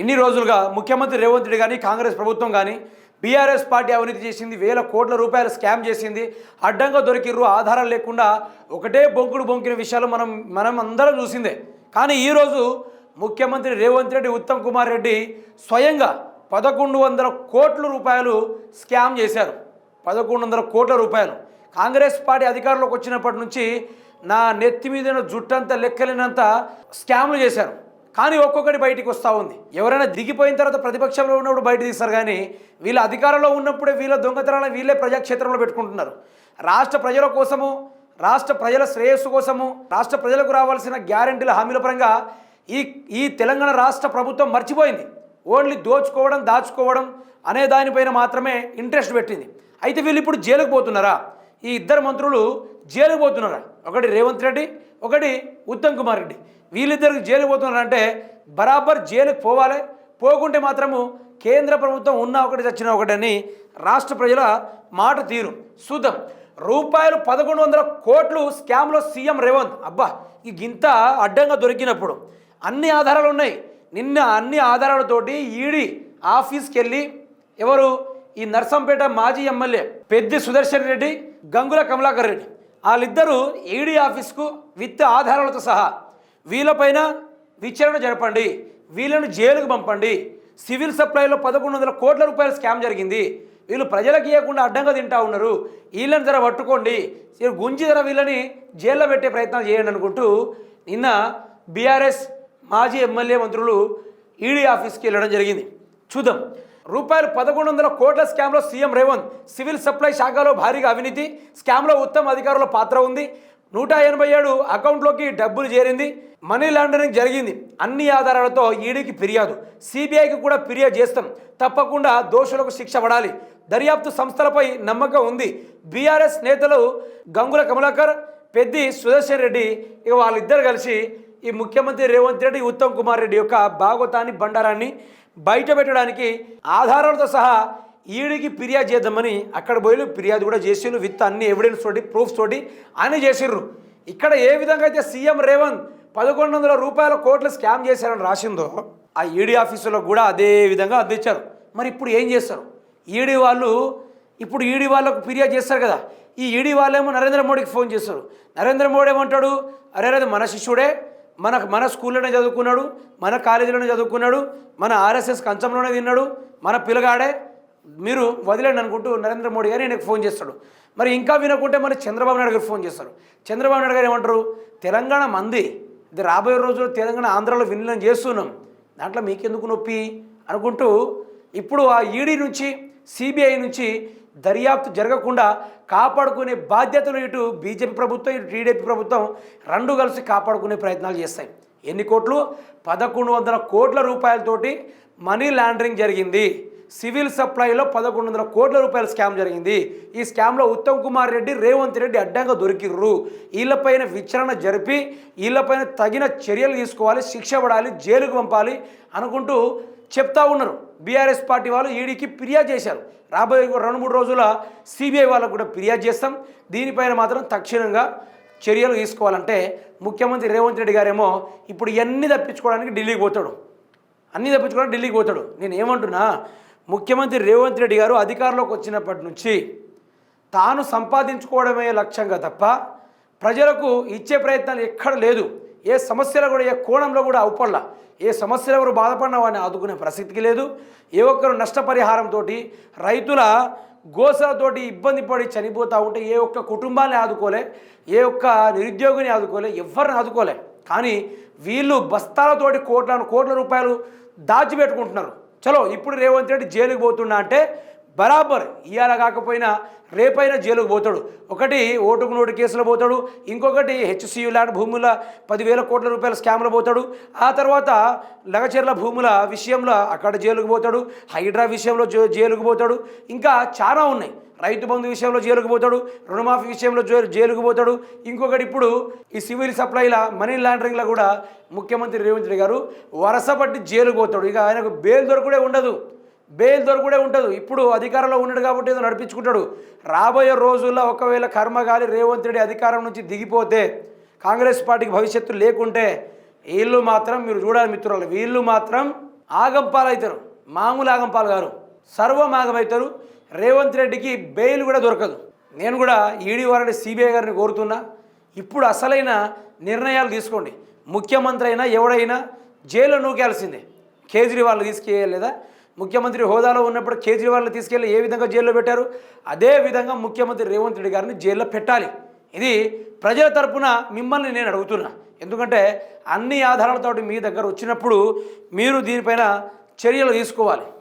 ఇన్ని రోజులుగా ముఖ్యమంత్రి రేవంత్ రెడ్డి కానీ కాంగ్రెస్ ప్రభుత్వం కానీ బీఆర్ఎస్ పార్టీ అవినీతి చేసింది వేల కోట్ల రూపాయలు స్కామ్ చేసింది అడ్డంగా దొరికిర్రు ఆధారాలు లేకుండా ఒకటే బొంకుడు బొంకిన విషయాలు మనం మనం అందరం చూసిందే. కానీ ఈరోజు ముఖ్యమంత్రి రేవంత్ రెడ్డి ఉత్తమ్ కుమార్ రెడ్డి స్వయంగా పదకొండు వందల కోట్ల రూపాయలు స్కామ్ చేశారు. పదకొండు వందల కోట్ల రూపాయలు. కాంగ్రెస్ పార్టీ అధికారంలోకి వచ్చినప్పటి నుంచి నా నెత్తి మీద జుట్టంతా లెక్కలేనంత స్కామ్లు చేశారు. కానీ ఒక్కొక్కటి బయటికి వస్తూ ఉంది. ఎవరైనా దిగిపోయిన తర్వాత ప్రతిపక్షంలో ఉన్నప్పుడు బయట తీస్తారు కానీ వీళ్ళ అధికారంలో ఉన్నప్పుడే వీళ్ళ దొంగతనాలను వీళ్ళే ప్రజాక్షేత్రంలో పెట్టుకుంటున్నారు. రాష్ట్ర ప్రజల కోసము రాష్ట్ర ప్రజల శ్రేయస్సు కోసము రాష్ట్ర ప్రజలకు రావాల్సిన గ్యారెంటీల హామీల పరంగా ఈ ఈ తెలంగాణ రాష్ట్ర ప్రభుత్వం మర్చిపోయింది. ఓన్లీ దోచుకోవడం దాచుకోవడం అనే దానిపైన మాత్రమే ఇంట్రెస్ట్ పెట్టింది. అయితే వీళ్ళు ఇప్పుడు జైలుకు పోతున్నారా? ఈ ఇద్దరు మంత్రులు జైలుకు పోతున్నారా? ఒకటి రేవంత్ రెడ్డి ఒకటి ఉత్తమ్ కుమార్ రెడ్డి. వీళ్ళిద్దరికి జైలు పోతున్నారంటే బరాబర్ జైలుకు పోవాలి. పోకుంటే మాత్రము కేంద్ర ప్రభుత్వం ఉన్న ఒకటి చచ్చిన ఒకటని రాష్ట్ర ప్రజల మాట తీరు. చూద్దాం. రూపాయలు పదకొండు వందల కోట్లు స్కామ్లో సీఎం రేవంత్. అబ్బా ఈ గింత అడ్డంగా దొరికినప్పుడు. అన్ని ఆధారాలు ఉన్నాయి. నిన్న అన్ని ఆధారాలతోటి ఈడీ ఆఫీస్కి వెళ్ళి ఎవరు? ఈ నర్సంపేట మాజీ ఎమ్మెల్యే పెద్ది సుదర్శన్ రెడ్డి గంగుల కమలాకర్ రెడ్డి. వాళ్ళిద్దరూ ఈడీ ఆఫీస్కు విత్ ఆధారాలతో సహా వీళ్ళపైన విచారణ జరపండి. వీళ్ళను జైలుకు పంపండి. సివిల్ సప్లైలో పదకొండు వందల కోట్ల రూపాయల స్కామ్ జరిగింది. వీళ్ళు ప్రజలకు ఇవ్వకుండా అడ్డంగా తింటా ఉన్నారు. వీళ్ళని ధర పట్టుకోండి. గుంజి ధర వీళ్ళని జైల్లో పెట్టే ప్రయత్నాలు చేయండి అనుకుంటూ నిన్న బీఆర్ఎస్ మాజీ ఎమ్మెల్యే మంత్రులు ఈడీ ఆఫీస్కి వెళ్ళడం జరిగింది. చూద్దాం. రూపాయలు పదకొండు వందల కోట్ల స్కామ్లో సీఎం రేవంత్. సివిల్ సప్లై శాఖలో భారీగా అవినీతి. స్కామ్లో ఉత్తమ అధికారుల పాత్ర ఉంది. నూట ఎనభై ఏడు అకౌంట్లోకి డబ్బులు చేరింది. మనీ లాండరింగ్ జరిగింది. అన్ని ఆధారాలతో ఈడీకి ఫిర్యాదు. సిబిఐకి కూడా ఫిర్యాదు చేస్తాం. తప్పకుండా దోషులకు శిక్ష పడాలి. దర్యాప్తు సంస్థలపై నమ్మకం ఉంది. బీఆర్ఎస్ నేతలు గంగుల కమలాకర్ పెద్ది సుదర్శన్ రెడ్డి ఇక వాళ్ళిద్దరు కలిసి ఈ ముఖ్యమంత్రి రేవంత్ రెడ్డి ఉత్తమ్ కుమార్ రెడ్డి యొక్క భాగవతాన్ని బండారాన్ని బయట పెట్టడానికి ఆధారాలతో సహా ఈడికి ఫిర్యాదు చేద్దామని అక్కడ పోయి ఫిర్యాదు కూడా చేసిండ్రు. విత్ అన్ని ఎవిడెన్స్ తోటి ప్రూఫ్స్ తోటి అని చేసిర్రు ఇక్కడ ఏ విధంగా అయితే సీఎం రేవంత్ పదకొండు వందల రూపాయల కోట్లు స్కామ్ చేశారని రాసిందో ఆ ఈడీ ఆఫీసులో కూడా అదే విధంగా అందించారు. మరి ఇప్పుడు ఏం చేస్తారు? ఈడీ వాళ్ళు ఇప్పుడు ఈడీ వాళ్ళకు ఫిర్యాదు చేస్తారు కదా. ఈ ఈడీ వాళ్ళేమో నరేంద్ర మోడీకి ఫోన్ చేస్తారు. నరేంద్ర మోడీ ఏమంటాడు? అరే అది మన శిష్యుడే. మన మన స్కూల్లోనే చదువుకున్నాడు మన కాలేజీలోనే చదువుకున్నాడు మన ఆర్ఎస్ఎస్ కంచంలోనే తిన్నాడు మన పిల్లగాడే. మీరు వదిలేండి అనుకుంటూ నరేంద్ర మోడీ గారు నేను ఫోన్ చేస్తాడు. మరి ఇంకా వినకుంటే మరి చంద్రబాబు నాయుడు గారు ఫోన్ చేస్తారు. చంద్రబాబు నాయుడు గారు ఏమంటారు? తెలంగాణ మంది ఇది రాబోయే రోజుల్లో తెలంగాణ ఆంధ్రాలో విలీనం చేస్తున్నాం. దాంట్లో మీకెందుకు నొప్పి? అనుకుంటూ ఇప్పుడు ఆ ఈడీ నుంచి సిబిఐ నుంచి దర్యాప్తు జరగకుండా కాపాడుకునే బాధ్యతలు ఇటు బీజేపీ ప్రభుత్వం ఇటు టీడీపీ ప్రభుత్వం రెండు కలిసి కాపాడుకునే ప్రయత్నాలు చేస్తాయి. ఎన్ని కోట్లు? పదకొండు వందల కోట్ల రూపాయలతోటి మనీ లాండరింగ్ జరిగింది. సివిల్ సప్లైలో పదకొండు వందల కోట్ల రూపాయల స్కామ్ జరిగింది. ఈ స్కామ్లో ఉత్తమ్ కుమార్ రెడ్డి రేవంత్ రెడ్డి అడ్డంగా దొరికిర్రు. వీళ్ళపైన విచారణ జరిపి వీళ్ళపైన తగిన చర్యలు తీసుకోవాలి శిక్ష పడాలి జైలుకు పంపాలి అనుకుంటూ చెప్తా ఉన్నారు. బీఆర్ఎస్ పార్టీ వాళ్ళు ఈడీకి ఫిర్యాదు చేశారు. రాబోయే రెండు మూడు రోజుల సిబిఐ వాళ్ళకు కూడా ఫిర్యాదు చేస్తాం. దీనిపైన మాత్రం తక్షణంగా చర్యలు తీసుకోవాలంటే ముఖ్యమంత్రి రేవంత్ రెడ్డి గారేమో ఇప్పుడు ఇవన్నీ తప్పించుకోవడానికి ఢిల్లీకి పోతాడు. అన్నీ తప్పించుకోవడానికి ఢిల్లీకి పోతాడు. నేను ఏమంటున్నా? ముఖ్యమంత్రి రేవంత్ రెడ్డి గారు అధికారంలోకి వచ్చినప్పటి నుంచి తాను సంపాదించుకోవడమే లక్ష్యంగా తప్ప ప్రజలకు ఇచ్చే ప్రయత్నాలు ఎక్కడ లేదు. ఏ సమస్యలో కూడా ఏ కోణంలో కూడా అవుపడలా ఏ సమస్యలు ఎవరు బాధపడిన వాడిని ఆదుకునే ప్రసక్తికి లేదు. ఏ ఒక్కరు నష్టపరిహారంతో రైతుల గోసలతోటి ఇబ్బంది పడి చనిపోతూ ఉంటే ఏ ఒక్క కుటుంబాన్ని ఆదుకోలే ఏ ఒక్క నిరుద్యోగిని ఆదుకోలే ఎవరిని ఆదుకోలే. కానీ వీళ్ళు బస్తాలతోటి కోట్ల కోట్ల రూపాయలు దాచిపెట్టుకుంటున్నారు. చలో ఇప్పుడు రేవంత్ రెడ్డి జైలుకి పోతున్నా అంటే బరాబర్ ఇవాళ కాకపోయినా రేపైనా జైలుకు పోతాడు. ఒకటి ఓటుకు నోటు కేసులో పోతాడు. ఇంకొకటి హెచ్సియు ల్యాండ్ భూముల పదివేల కోట్ల రూపాయల స్కామ్లో పోతాడు. ఆ తర్వాత లగచెర్ల భూముల విషయంలో అక్కడ జైలుకు పోతాడు. హైడ్రా విషయంలో జైలుకు పోతాడు. ఇంకా చాలా ఉన్నాయి. రైతు బంధు విషయంలో జైలుకు పోతాడు. రుణమాఫీ విషయంలో జైలుకు పోతాడు. ఇంకొకటి ఇప్పుడు ఈ సివిల్ సప్లైల మనీ లాండరింగ్లో కూడా ముఖ్యమంత్రి రేవంత్ రెడ్డి గారు వరసపట్టి జైలుకు పోతాడు. ఇక ఆయనకు బెయిల్ దొరకడే ఉండదు. బెయిల్ దొరకడే ఉంటుంది. ఇప్పుడు అధికారంలో ఉన్నాడు కాబట్టి ఏదో నడిపించుకుంటాడు. రాబోయే రోజుల్లో ఒకవేళ కర్మగాలి రేవంత్ రెడ్డి అధికారం నుంచి దిగిపోతే కాంగ్రెస్ పార్టీకి భవిష్యత్తు లేకుంటే వీళ్ళు మాత్రం మీరు చూడాలి మిత్రులు వీళ్ళు మాత్రం ఆగంపాలు అవుతారు మామూలు ఆగంపాలు గారు సర్వం ఆగమవుతారు రేవంత్ రెడ్డికి బెయిల్ కూడా దొరకదు. నేను కూడా ఈడీ వారిని సిబిఐ గారిని కోరుతున్నా. ఇప్పుడు అసలైన నిర్ణయాలు తీసుకోండి. ముఖ్యమంత్రి అయినా ఎవడైనా జైల్లో నూకేయాల్సిందే. కేజ్రీవాల్ తీసుకెళ్ళలేదా ముఖ్యమంత్రి హోదాలో ఉన్నప్పుడు కేజ్రీవాల్ని తీసుకెళ్ళి ఏ విధంగా జైల్లో పెట్టారు? అదే విధంగా ముఖ్యమంత్రి రేవంత్ రెడ్డి గారిని జైల్లో పెట్టాలి. ఇది ప్రజల తరపున మిమ్మల్ని నేను అడుగుతున్నా. ఎందుకంటే అన్ని ఆధారాలతోటి మీ దగ్గర వచ్చినప్పుడు మీరు దీనిపైన చర్యలు తీసుకోవాలి.